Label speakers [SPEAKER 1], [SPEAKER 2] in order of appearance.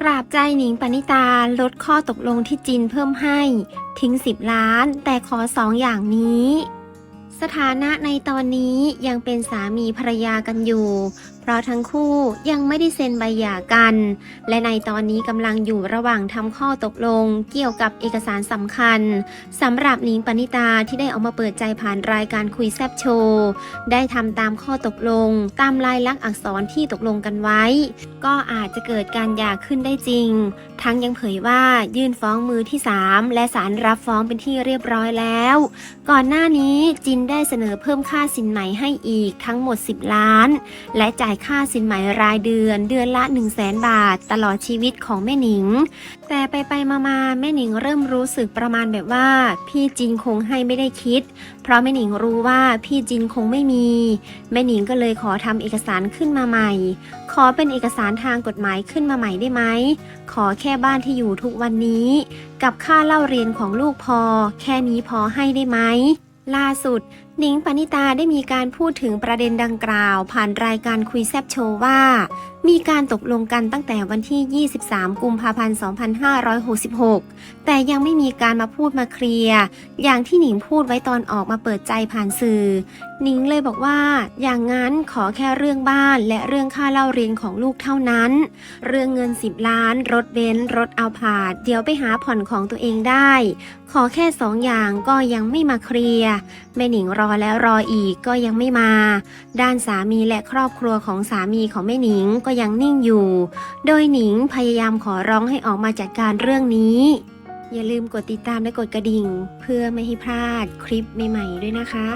[SPEAKER 1] กราบใจหนิงปณิตาลดข้อตกลงที่จีนเพิ่มให้ ทิ้ง 10 ล้าน แต่ขอสองอย่างนี้ สถานะในตอนนี้ยังเป็นสามีภรรยากันอยู่ เพราะทั้งคู่ยังไม่ได้เซ็นใบหย่ากัน และในตอนนี้กำลังอยู่ระหว่างทำข้อตกลง เกี่ยวกับเอกสารสำคัญสำหรับหนิงปณิตาที่ได้ออกมาเปิดใจผ่านรายการคุยแซบโชว์ได้ทำตามข้อตกลง ตามลายลักษณ์อักษรที่ตกลงกันไว้ ก็อาจจะเกิดการหย่าขึ้นได้จริง ทั้งยังเผยว่ายื่นฟ้องมือที่ 3 และศาลรับฟ้องเป็นที่เรียบร้อยแล้ว ก่อนหน้านี้จินได้เสนอเพิ่มค่าสินไหมให้อีกทั้งหมด 10 ล้าน และจ่ายค่าสินไหมรายเดือนเดือนละ 1 0 0 0 0แสนบาท ตลอดชีวิตของแม่หนิง แต่ไปไปมามาแม่หนิงเริ่มรู้สึกประมาณแบบว่า พี่จินคงให้ไม่ได้คิด เพราะแม่หนิงรู้ว่าพี่จินคงไม่มี แม่หนิงก็เลยขอทำเอกสารขึ้นมาใหม่ ขอเป็นเอกสารทางกฎหมายขึ้นมาใหม่ได้ไหมขอแค่บ้านที่อยู่ทุกวันนี้ กับค่าเล่าเรียนของลูกพอ แค่นี้พอให้ได้ไหม ล่าสุด หนิงปณิตาได้มีการพูดถึงประเด็นดังกล่าว ผ่านรายการคุยแซบโชว์ว่า มีการตกลงกันตั้งแต่วันที่ 23 กุมภาพันธ์ 2566 แต่ยังไม่มีการมาพูดมาเคลียร์ อย่างที่หนิงพูดไว้ตอนออกมาเปิดใจผ่านสื่อ หนิงเลยบอกว่า อย่างนั้นขอแค่เรื่องบ้านและเรื่องค่าเล่าเรียนของลูกเท่านั้น เรื่องเงิน 10 ล้าน รถเบนซ์รถเอาผาด เดี๋ยวไปหาผ่อนของตัวเองได้ ขอแค่สองอย่างก็ยังไม่มาเคลียร์แม่หนิงรออแล้วรออีกก็ยังไม่มา ด้านสามีและครอบครัวของสามีของแม่หนิงก็ยังนิ่งอยู่ โดยหนิงพยายามขอร้องให้ออกมาจัดการเรื่องนี้ อย่าลืมกดติดตามและกดกระดิ่ง เพื่อไม่ให้พลาดคลิปใหม่ๆด้วยนะคะ